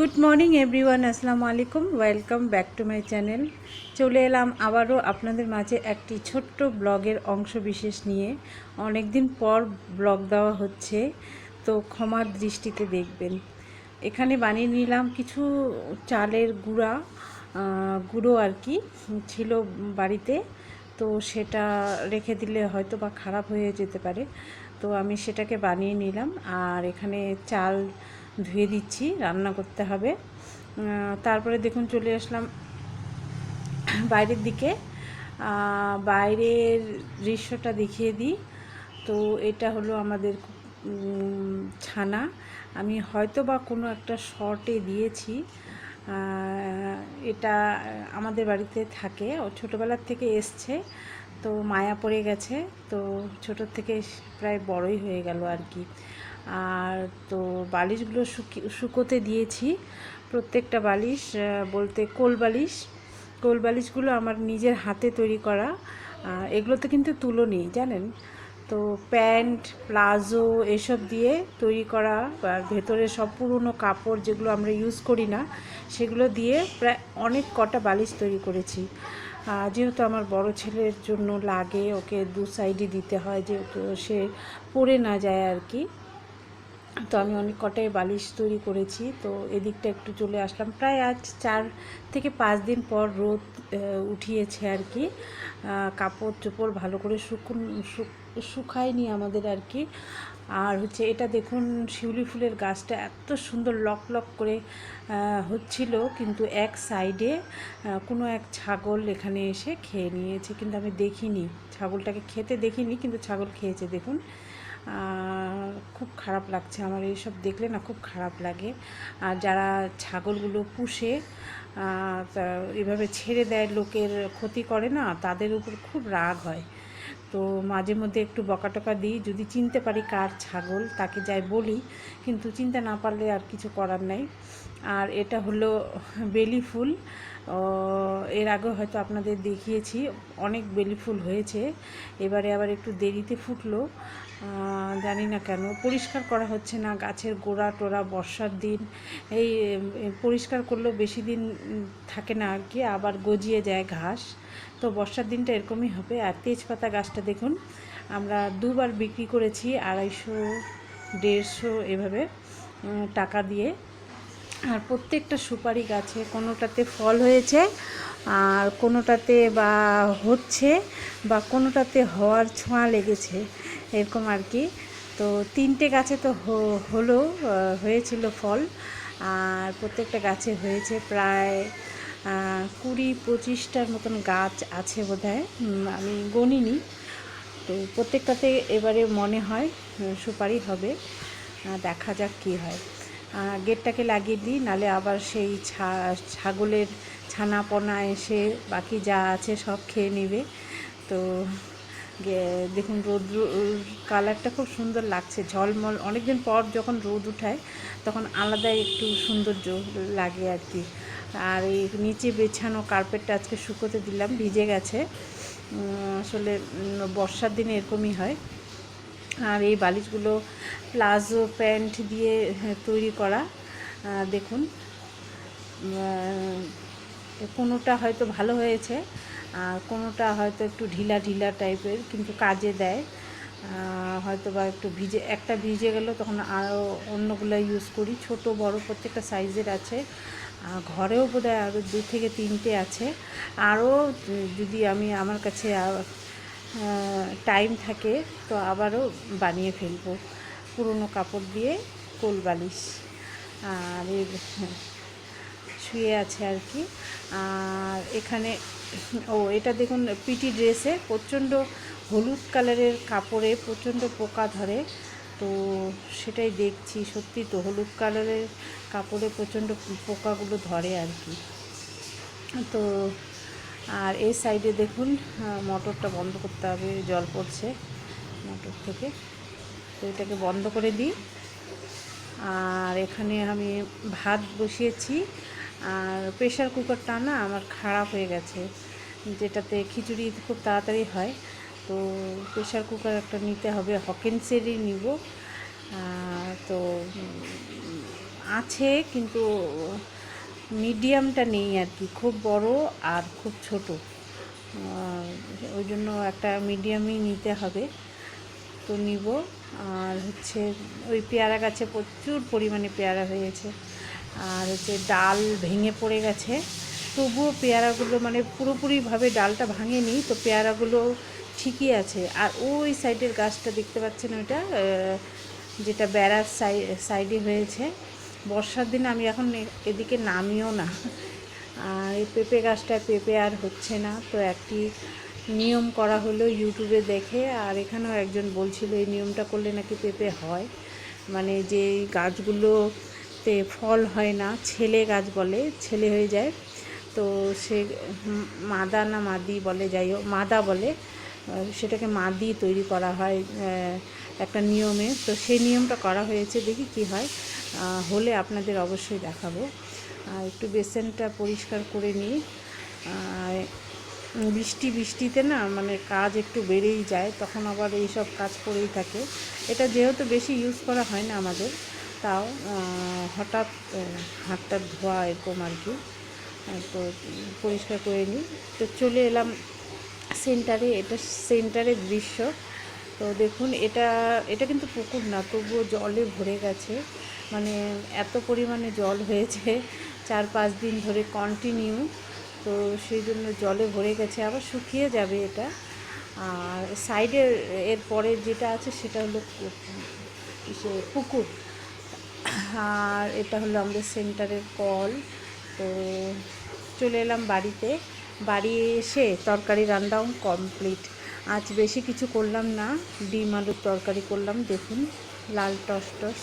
Good morning everyone আসসালামু আলাইকুম welcome back to my channel চলে এলাম আবারও আপনাদের মাঝে একটি ছোট্ট ব্লগের অংশ বিশেষ নিয়ে। অনেক দিন পর ব্লগ দেওয়া হচ্ছে, তো ক্ষমার দৃষ্টিতে দেখবেন। এখানে বানিয়ে নিলাম কিছু চালের গুঁড়া গুঁড়ো আর কি, ছিল বাড়িতে। তো সেটা রেখে দিলে হয়তো বা খারাপ হয়ে যেতে পারে। তো আমি সেটাকে বানিয়ে নিলাম। আর এখানে চাল ধুয়ে দিচ্ছি, রান্না করতে হবে। তারপরে দেখুন চলে আসলাম বাইরের দিকে। বাইরের দৃশ্যটা দেখিয়ে দিই। তো এটা হলো আমাদের ছানা। আমি হয়তো বা কোনো একটা শর্টে দিয়েছি। এটা আমাদের বাড়িতে থাকে। ও ছোটোবেলার থেকে এসছে। তো মায়া পড়ে গেছে। তো ছোটোর থেকে প্রায় বড়ই হয়ে গেল আর কি। আর তো বালিশগুলো শুকি, শুকোতে দিয়েছি। প্রত্যেকটা বালিশ বলতে কোল বালিশ। কোল বালিশগুলো আমার নিজের হাতে তৈরি করা। এগুলোতে কিন্তু তুলো নেই, জানেন? তো প্যান্ট, প্লাজো এসব দিয়ে তৈরি করা ভেতরে সব পুরনো কাপড় যেগুলো আমরা ইউজ করি না, সেগুলো দিয়ে প্রায় অনেক কটা বালিশ তৈরি করেছি। যেহেতু আমার বড় ছেলের জন্য লাগে, ওকে দু সাইডে দিতে হয়, যেহেতু সে পড়ে না যায় আর কি। তো আমি অনেক কটাই বালিশ তৈরি করেছি, তো এদিকটা একটু চলে আসলাম। প্রায় আজ চার থেকে পাঁচ দিন পর রোদ উঠিয়েছে আর কি। কাপড় চোপড় ভালো করে শুকুন শুক- শুকায়নি আমাদের আর কি। আর হচ্ছে এটা দেখুন, শিউলি ফুলের গাছটা এত সুন্দর লক লক করে হচ্ছিল, কিন্তু এক সাইডে কোনো এক ছাগল এখানে এসে খেয়ে নিয়েছে। কিন্তু আমি দেখিনি, ছাগলটাকে খেতে দেখিনি, কিন্তু ছাগল খেয়েছে, দেখুন। খুব খারাপ লাগছে আমার এইসব দেখলে না খুব খারাপ লাগে। আর যারা ছাগলগুলো পুষে এভাবে ছেড়ে দেয়, লোকের ক্ষতি করে না, তাদের উপর খুব রাগ হয়। তো মাঝে মধ্যে একটু বকাটকা দিই, যদি চিনতে পারি কার ছাগল, তাকে যাই বলি, কিন্তু চিনতে না পারলে আর কিছু করার নাই। আর এটা হলো বেলি ফুল। এর আগে হয়তো আপনাদের দেখিয়েছি, অনেক বেলি ফুল হয়েছে। এবারে আবার একটু দেরিতে ফুটলো জানি না কেন। পরিষ্কার করা হচ্ছে না, গাছের গোড়া টোড়া বর্ষার দিন। এই পরিষ্কার করলেও বেশি দিন থাকে না আর কি, আবার গজিয়ে যায় ঘাস। তো বর্ষার দিনটা এরকমই হবে। আর তেজপাতা গাছটা দেখুন, আমরা দুবার বিক্রি করেছি আড়াইশো, দেড়শো এভাবে টাকা দিয়ে। আর প্রত্যেকটা সুপারি গাছে কোনোটাতে ফল হয়েছে আর কোনোটাতে বা হচ্ছে বা কোনোটাতে হওয়ার ছোঁয়া লেগেছে এরকম আর কি। তো তিনটে গাছে তো হলো হয়েছিল ফল আর প্রত্যেকটা গাছে হয়েছে প্রায় কুড়ি পঁচিশটার মতন গাছ আছে উম, আমি গণিনি। তো প্রত্যেকটাতে এবারে মনে হয় সুপারি হবে দেখা যাক কী হয়। গেটটাকে লাগিয়ে দিই, নালে আবার সেই ছাগলের ছানাপনা এসে বাকি যা আছে সব খেয়ে নেবে। তো দেখুন রোদ কালারটা খুব সুন্দর লাগছে, ঝলমল, অনেকদিন পর যখন রোদ উঠায় তখন আলাদা একটু সৌন্দর্য লাগে আর কি। আর এই নিচে বেছানো কার্পেটটা আজকে শুকোতে দিলাম, ভিজে গেছে। আসলে বর্ষার দিনে এরকমই হয়। আর এই বালিশগুলো প্লাজো প্যান্ট দিয়ে হ্যাঁ, তৈরি করা। দেখুন কোনোটা হয়তো ভালো হয়েছে আর কোনোটা হয়তো একটু ঢিলা ঢিলা টাইপের কিন্তু কাজে দেয়। হয়তো বা একটু ভিজে একটা ভিজে গেল তখন আরও অন্যগুলো ইউজ করি। ছোট বড় প্রত্যেকটা সাইজের আছে। ঘরেও বোধহয় আরও দু থেকে তিনটে আছে। আরও যদি আমি আমার কাছে টাইম থাকে, তো আবারও বানিয়ে ফেলব। পুরনো কাপড় দিয়ে কোল বালিশ। আর এর শুয়ে আছে আর কি। আর এখানে, ও, এটা দেখুন, পিটি ড্রেসে প্রচণ্ড হলুদ কালারের কাপড়ে প্রচণ্ড পোকা ধরে। তো সেটাই দেখছি, সত্যি তো হলুদ কালারের কাপড়ে প্রচণ্ড পোকাগুলো ধরে আর কি। তো আর এই সাইডে দেখুন মোটরটা বন্ধ করতে হবে, জল পড়ছে মোটর থেকে। তো এটাকে বন্ধ করে দিই। আর এখানে আমি ভাত বসিয়েছি। আর প্রেশার কুকারটা না আমার খারাপ হয়ে গেছে, যেটাতে খিচুড়ি খুব তাড়াতাড়ি হয়। তো প্রেশার কুকার একটা নিতে হবে হকেন্সেরই নিব। তো আছে, কিন্তু মিডিয়ামটা নেই আর কি, খুব বড় আর খুব ছোট। ওই জন্য একটা মিডিয়ামই নিতে হবে। তো নিব। আর হচ্ছে ওই পেয়ারা গাছে প্রচুর পরিমাণে পেয়ারা হয়েছে। আর হচ্ছে ডাল ভেঙে পড়ে গেছে। তবুও পেয়ারাগুলো মানে পুরোপুরিভাবে ডালটা ভাঙেনি, তো পেয়ারাগুলো ঠিকই আছে। আর ওই সাইডের গাছটা দেখতে পাচ্ছেন ওইটা? যেটা বেড়ার সাই, সাইডে হয়েছে। বর্ষার দিনে আমি এখন এদিকে নামিও না। আর এই পেঁপে গাছটায় পেঁপে আর হচ্ছে না। তো একটি নিয়ম করা হলো ইউটিউবে দেখে, আর এখানেও একজন বলছিল, এই নিয়মটা করলে নাকি পেঁপে হয়? মানে যে গাছগুলোতে ফল হয় না, ছেলে গাছ বলে, ছেলে হয়ে যায়। তো সে মাদা না মাদি বলে, যাই হোক, মাদা বলে। সেটাকে মাদি তৈরি করা হয় একটা নিয়মে। তো সেই নিয়মটা করা হয়েছে, দেখি কি হয়। হলে আপনাদের অবশ্যই দেখাবো। আর একটু বেসেনটা পরিষ্কার করে নিই। বৃষ্টি বৃষ্টিতে না মানে কাজ একটু বেড়েই যায়, তখন আবার এই সব কাজ পড়েই থাকে। এটা যেহেতু বেশি ইউজ করা হয় না আমাদের, তাও হঠাৎ হাতটা ধোয়া এরকম আর কি। তো পরিষ্কার করে নিই। তো চলে এলাম সেন্টারে, এটা সেন্টারের দৃশ্য। তো দেখুন, এটা এটা কিন্তু পুকুর না, তবুও জলে ভরে গেছে। মানে এত পরিমাণে জল হয়েছে, চার পাঁচ দিন ধরে কন্টিনিউ তো সেই জন্য জলে ভরে গেছে, আবার শুকিয়ে যাবে এটা। আর সাইডের এর পরে যেটা আছে সেটা হলো পুকুর। আর এটা হলো আমাদের সেন্টারের কল। তো চলে এলাম বাড়িতে। বাড়ি এসে তরকারি রান্নাও কমপ্লিট আজ বেশি কিছু করলাম না। ডিম আলুর তরকারি করলাম, দেখুন, লাল টস টস।